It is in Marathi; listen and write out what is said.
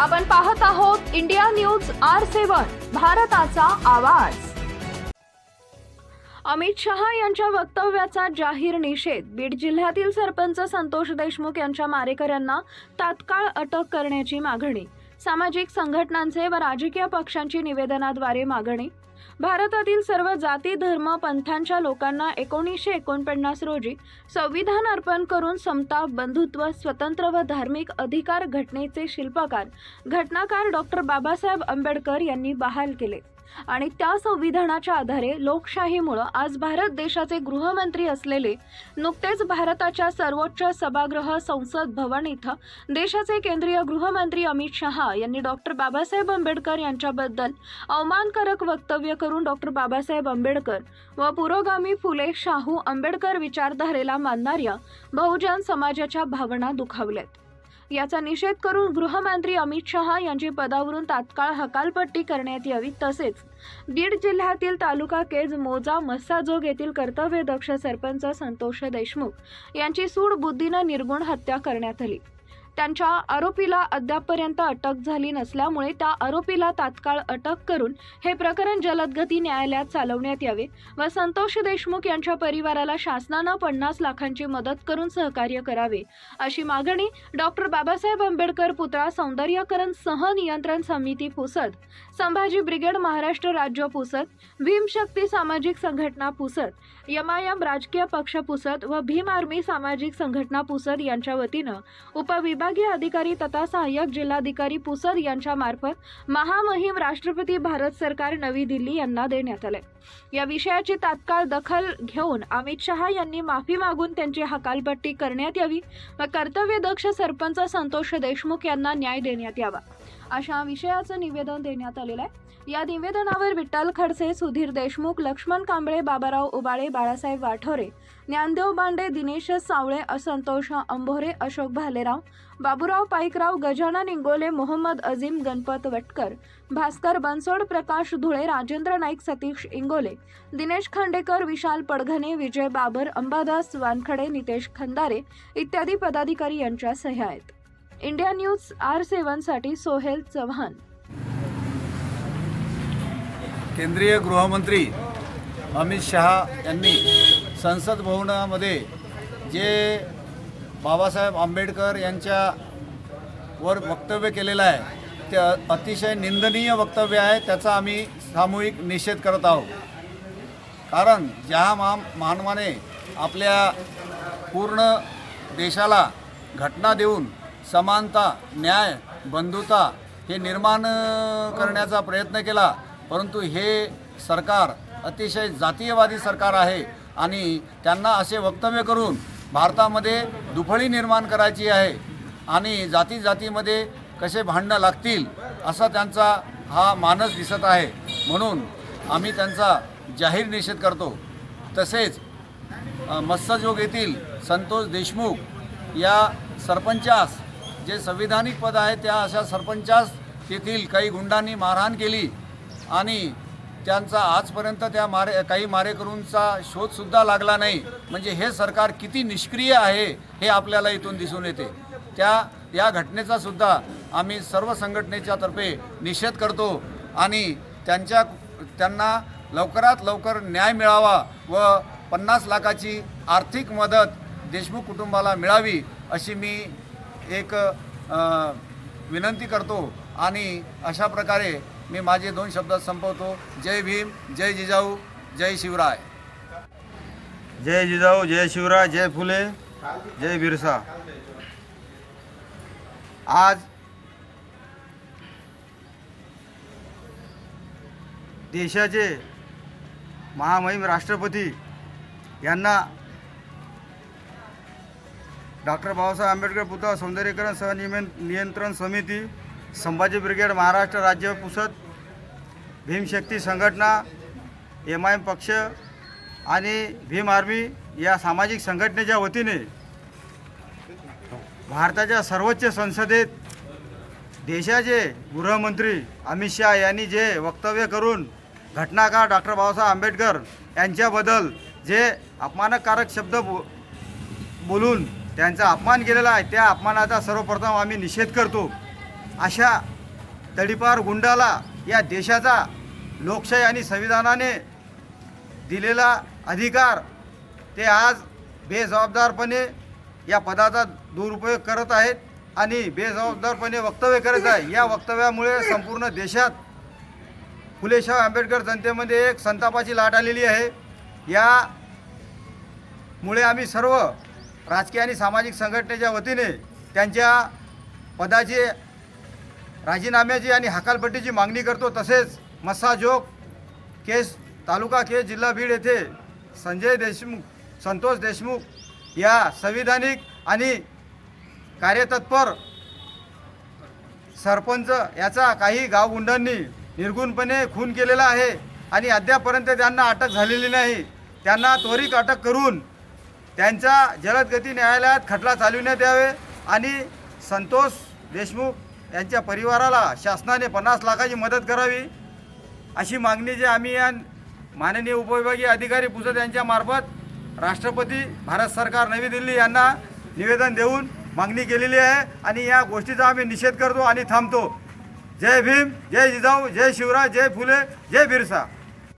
आपण पाहत आहोत इंडिया न्यूज आर सेवन भारताचा आवाज. अमित शहा यांच्या वक्तव्याचा जाहीर निषेध बीड जिल्ह्यातील सरपंच संतोष देशमुख यांच्या मारेकऱ्यांना तात्काळ अटक करण्याची मागणी सामाजिक संघटनांचे व राजकीय पक्षांची निवेदनाद्वारे मागणी भारतातील सर्व जाती धर्म पंथांच्या लोकांना एकोणीसशे एकोणपन्नास रोजी संविधान अर्पण करून समता बंधुत्व स्वतंत्र व धार्मिक अधिकार घटनेचे शिल्पकार घटनाकार डॉक्टर बाबासाहेब आंबेडकर यांनी बहाल केले. आणि त्या संविधानाच्या आधारे लोकशाहीमुळं आज भारत देशाचे गृहमंत्री असलेले नुकतेच भारताच्या सर्वोच्च सभागृह संसद भवन इथं देशाचे केंद्रीय गृहमंत्री अमित शहा यांनी डॉक्टर बाबासाहेब आंबेडकर यांच्याबद्दल अवमानकारक वक्तव्य करून डॉक्टर बाबासाहेब आंबेडकर व पुरोगामी फुले शाहू आंबेडकर विचारधारेला मानणाऱ्या बहुजन समाजाच्या भावना दुखावल्यात. याचा निषेध करून गृहमंत्री अमित शहा यांची पदावरून तात्काळ हकालपट्टी करण्यात यावी तसेच बीड जिल्ह्यातील तालुका केज मोजा मस्साजोग येथील कर्तव्यदक्ष सरपंच संतोष देशमुख यांची सूड बुद्धीनं निर्गुण हत्या करण्यात आली. त्यांच्या आरोपीला अद्यापपर्यंत अटक झाली नसल्यामुळे त्या आरोपीला तात्काळ अटक करून हे प्रकरण जलदगती न्यायालयात चालवण्यात यावे व संतोष देशमुख यांच्या परिवाराला शासनानं पन्नास लाखांची मदत करून सहकार्य करावे अशी मागणी डॉक्टर बाबासाहेब आंबेडकर पुतळा सौंदर्यकरण सहनियंत्रण समिती पुसद संभाजी ब्रिगेड महाराष्ट्र राज्य पुसद भीमशक्ती सामाजिक संघटना पुसद यमायम राजकीय पक्ष पुसद व भीम आर्मी सामाजिक संघटना पुसद यांच्या वतीनं विभागीय अधिकारी तथा सहाय्यक जिल्हाधिकारी पुसद यांच्या मार्फत महामहिम राष्ट्रपती भारत सरकार नवी दिल्ली यांना देण्यात आले. या विषयाची तात्काळ दखल घेऊन अमित शहा यांनी माफी मागून त्यांची हकालपट्टी करण्यात यावी व कर्तव्यदक्ष सरपंच संतोष देशमुख यांना न्याय देण्यात यावा. अशा विषयाचं निवेदन देण्यात आलेलं आहे. या निवेदनावर विठ्ठल खडसे सुधीर देशमुख लक्ष्मण कांबळे बाबाराव उबाळे बाळासाहेब वाठोरे ज्ञानदेव बांडे दिनेश सावळे असंतोष अंभोरे अशोक भालेराव बाबूराव पाईकराव गजानन इंगोले मोहम्मद अझीम गणपत वटकर भास्कर बनसोड प्रकाश धुळे राजेंद्र नाईक सतीश इंगोले दिनेश खांडेकर विशाल पडघने विजय बाबर अंबादास वानखडे नितेश खंदारे इत्यादी पदाधिकारी यांच्या सह्या आहेत. इंडिया न्यूज आर सेवनसाठी सोहेल चव्हाण. केंद्रीय गृहमंत्री अमित शहा यांनी संसद भवनामध्ये जे बाबासाहेब आंबेडकर यांच्या वर वक्तव्य केलेलं आहे ते अतिशय निंदनीय वक्तव्य आहे त्याचा आम्ही सामूहिक निषेध करत आहोत. कारण ज्या मा मानवाने आपल्या पूर्ण देशाला घटना देऊन समानता न्याय बंधुता हे निर्माण करण्याचा प्रयत्न केला परंतु हे सरकार अतिशय जातीयवादी सरकार आहे आणि त्यांना असे वक्तव्य करून भारतामध्ये दुफळी निर्माण करायची आहे आणि जाती जातीमध्ये कसे भांडणं लागतील असा त्यांचा हा मानस दिसत आहे. म्हणून आम्ही त्यांचा जाहीर निषेध करतो. तसेच मत्स्यजोग येथील संतोष देशमुख या सरपंचास जे संविधानिक पद आहे त्या अशा सरपंचास तेथील काही गुंडांनी मारहाण केली आणि त्यांचा आजपर्यंत त्या मारे काही मारेकरूंचा शोधसुद्धा लागला नाही. म्हणजे हे सरकार किती निष्क्रिय आहे हे आपल्याला इथून दिसून येते. त्या या घटनेचा सुद्धा आम्ही सर्व संघटनेच्या तर्फे निषेध करतो आणि त्यांच्या त्यांना लवकरात लवकर न्याय मिळावा व पन्नास लाखाची आर्थिक मदत देशमुख कुटुंबाला मिळावी अशी मी एक विनंती करतो. आणि अशा प्रकारे मी माझे दोन शब्दात संपवतो. जय भीम जय जिजाऊ जय शिवराय. जय जिजाऊ जय शिवराय जय फुले जय बिरसा. आज देशाचे महामहिम राष्ट्रपती यांना डॉक्टर बाबासाहेब आंबेडकर पुतळा सौंदर्यीकरण सहनियमन नियंत्रण समिती संभाजी ब्रिगेड महाराष्ट्र राज्य पुसद भीमशक्ती संघटना एम आय एम पक्ष आणि भीम आर्मी या सामाजिक संघटनेच्या वतीने भारताच्या सर्वोच्च संसदेत देशाचे गृहमंत्री अमित शहा यांनी जे वक्तव्य करून घटनाकार डॉक्टर बाबासाहेब आंबेडकर यांच्याबद्दल जे अपमानकारक शब्द बो बोलून त्यांचा अपमान केलेला आहे त्या अपमानाचा सर्वप्रथम आम्ही निषेध करतो. अशा तडीपार गुंडाला या देशाचा लोकशाही आणि संविधानाने दिलेला अधिकार ते आज बेजबाबदारपणे या पदाचा दुरुपयोग करत आहेत आणि बेजबाबदारपणे वक्तव्य करत आहे. या वक्तव्यामुळे संपूर्ण देशात फुलेशाह आंबेडकर जनतेमध्ये एक संतापाची लाट आलेली आहे. या मुळे आम्ही सर्व राजकीय आणि सामाजिक संघटनेच्या वतीने त्यांच्या पदाचे राजीनाम्याची आणि हकालपट्टीची मागणी करतो तसेच मस्साजोग केस तालुका केस जिल्हा बीड येथे संजय देशमुख संतोष देशमुख या संविधानिक आणि कार्यतत्पर सरपंच याचा काही गावगुंडांनी निर्गुणपणे खून केलेला आहे आणि अद्यापर्यंत त्यांना अटक झालेली नाही. त्यांना त्वरित अटक करून त्यांचा जलदगती न्यायालयात खटला चालविण्यात यावे आणि संतोष देशमुख यांच्या परिवाराला शासनाने पन्नास लाखाची मदत करावी. अशी मागणी जी आम्ही या माननीय उपविभागीय अधिकारी पुसद यांच्यामार्फत राष्ट्रपती भारत सरकार नवी दिल्ली यांना निवेदन देऊन मागणी केलेली आहे आणि या गोष्टीचा आम्ही निषेध करतो आणि थांबतो. जय भीम जय जिजाऊ जय शिवराज जय फुले जय बिरसा.